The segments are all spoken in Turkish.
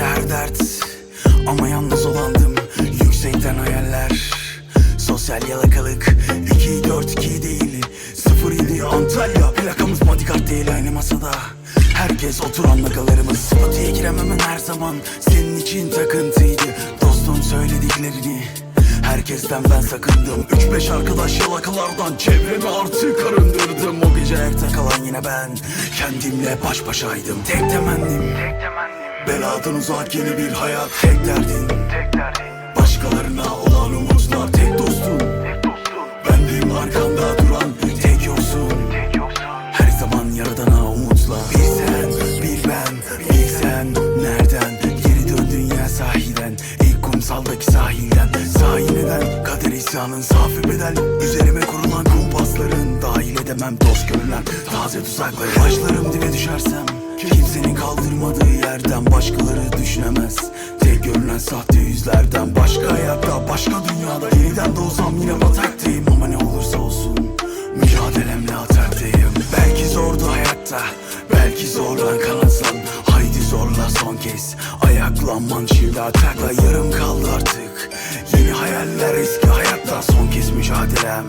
Her dert ama yalnız olandım. Yüksekten hayaller Sosyal yalakalık. 2 4 2 değil 0 7 Antalya. Plakamız bodyguard değil aynı masada. Herkes oturan nakalarımız. Spotiye giremem her zaman. Senin için takıntıydı. Dostum söylediklerini. Herkesten ben sakındım. 3-5 arkadaş yalakalardan çevremi artık arındırdım. O gece ayakta kalan yine ben. Kendimle baş başaydım. Tek temennim, Tek temennim. Beladan uzak yeni bir hayat. Tek derdin. Başkalarına olan umutlar. Tek dostum Bendim arkanda duran Tek yoksun. Her zaman yaradana umutla Bir sen, bir ben, bir sen Nereden? Geri döndün ya sahiden. İlk kumsaldaki sahilden Sahil neden? Kader isyanın safi bedel. Üzerime kurulan kumpasların Dahil edemem dost görülen taze tuzakları Başlarım dibe düşersem Kimsenin kaldırmadığı yerden Başkaları düşünemez Tek görünen sahte yüzlerden Başka hayatta başka dünyada. Yeniden doğsam yine bataktayım Ama ne olursa olsun Mücadelemle ataktayım. Belki zordu hayatta Belki zorlan kanatsan zorla son kez. Ayaklanman şimdi atakla Yarım kaldı artık. Yeni hayaller eski hayatta Son kez mücadelem.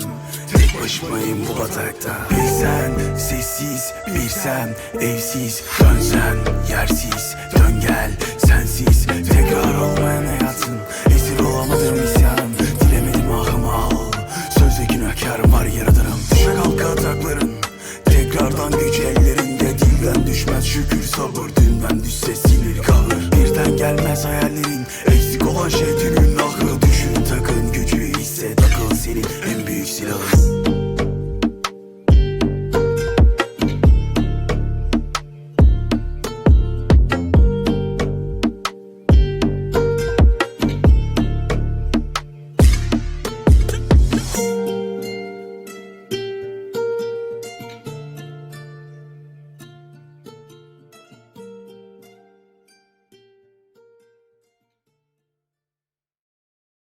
Tek başımayım bu batakta. Bilsen sessiz Bir sen evsiz Dönsen. Yersiz Dön gel sensiz Tekrar olmayan hayatın. Esir olamadığım isyanım Dilemedim ahımı al. Sözde günahkarım var yaradanım. Düşe kalka atakların şükür sabır Dinmen düşse sinir kahır Birden gelmez hayallerin Eksik olan şeydir günahı Düşün takın gücü ise takıl senin en büyük silahı